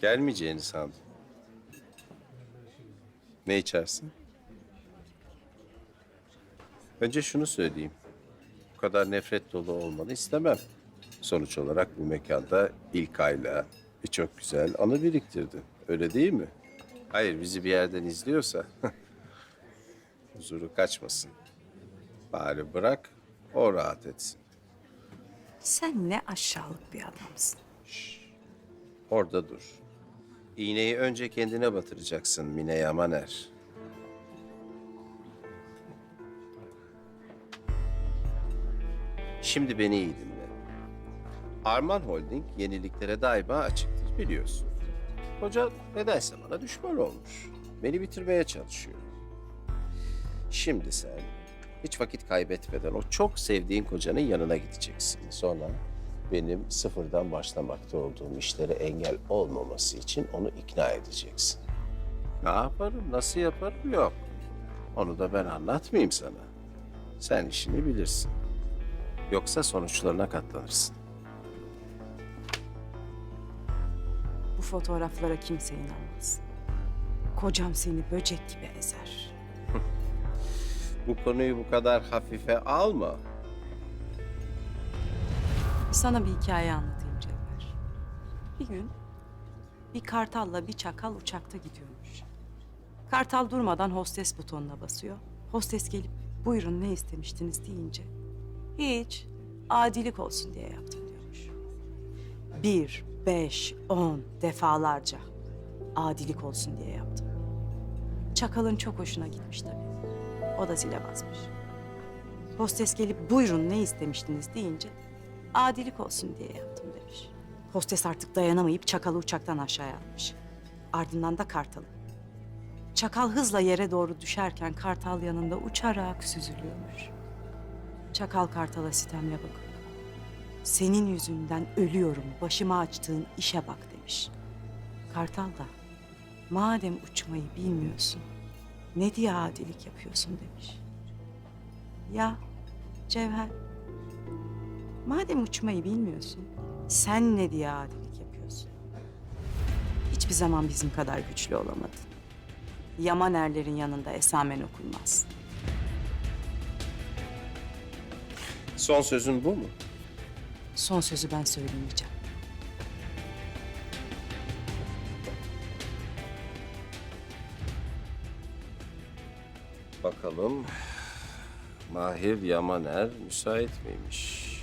Gelmeyeceğini sandım. Ne içersin? Önce şunu söyleyeyim. Bu kadar nefret dolu olmanı istemem. Sonuç olarak bu mekanda ilk ayla birçok güzel anı biriktirdin. Öyle değil mi? Hayır, bizi bir yerden izliyorsa huzuru kaçmasın. Bari bırak, o rahat etsin. Sen ne aşağılık bir adamsın. Orada dur. İğneyi önce kendine batıracaksın Mine Yamaner. Şimdi beni iyi dinle. Arman Holding yeniliklere daima açıktır biliyorsun. Hoca nedense bana düşman olmuş. Beni bitirmeye çalışıyor. Şimdi sen hiç vakit kaybetmeden o çok sevdiğin kocanın yanına gideceksin. Sonra benim sıfırdan başlamakta olduğum işlere engel olmaması için onu ikna edeceksin. Ne yaparım, nasıl yaparım yok. Onu da ben anlatmayayım sana. Sen işini bilirsin. Yoksa sonuçlarına katlanırsın. Bu fotoğraflara kimse inanmaz. Kocam seni böcek gibi ezer. Bu konuyu bu kadar hafife alma. Sana bir hikaye anlatayım Cevher. Bir gün bir kartalla bir çakal uçakta gidiyormuş. Kartal durmadan hostes butonuna basıyor. Hostes gelip buyurun ne istemiştiniz deyince hiç adilik olsun diye yaptım diyormuş. Bir, beş, on defalarca adilik olsun diye yaptım. Çakalın çok hoşuna gitmiş tabii. O da zile basmış. Hostes gelip buyurun ne istemiştiniz deyince adilik olsun diye yaptım demiş. Hostes artık dayanamayıp çakalı uçaktan aşağıya atmış. Ardından da kartalı. Çakal hızla yere doğru düşerken kartal yanında uçarak süzülüyormuş. Çakal kartala sitemle bakıp senin yüzünden ölüyorum başıma açtığın işe bak demiş. Kartal da madem uçmayı bilmiyorsun ne diye adilik yapıyorsun demiş. Ya Cevher Madem uçmayı bilmiyorsun, sen ne diye adilik yapıyorsun? Hiçbir zaman bizim kadar güçlü olamadın. Yaman erlerin yanında esamen okunmaz. Son sözün bu mu? Son sözü ben söylemeyeceğim. Bakalım Mahir Yamaner müsait miymiş?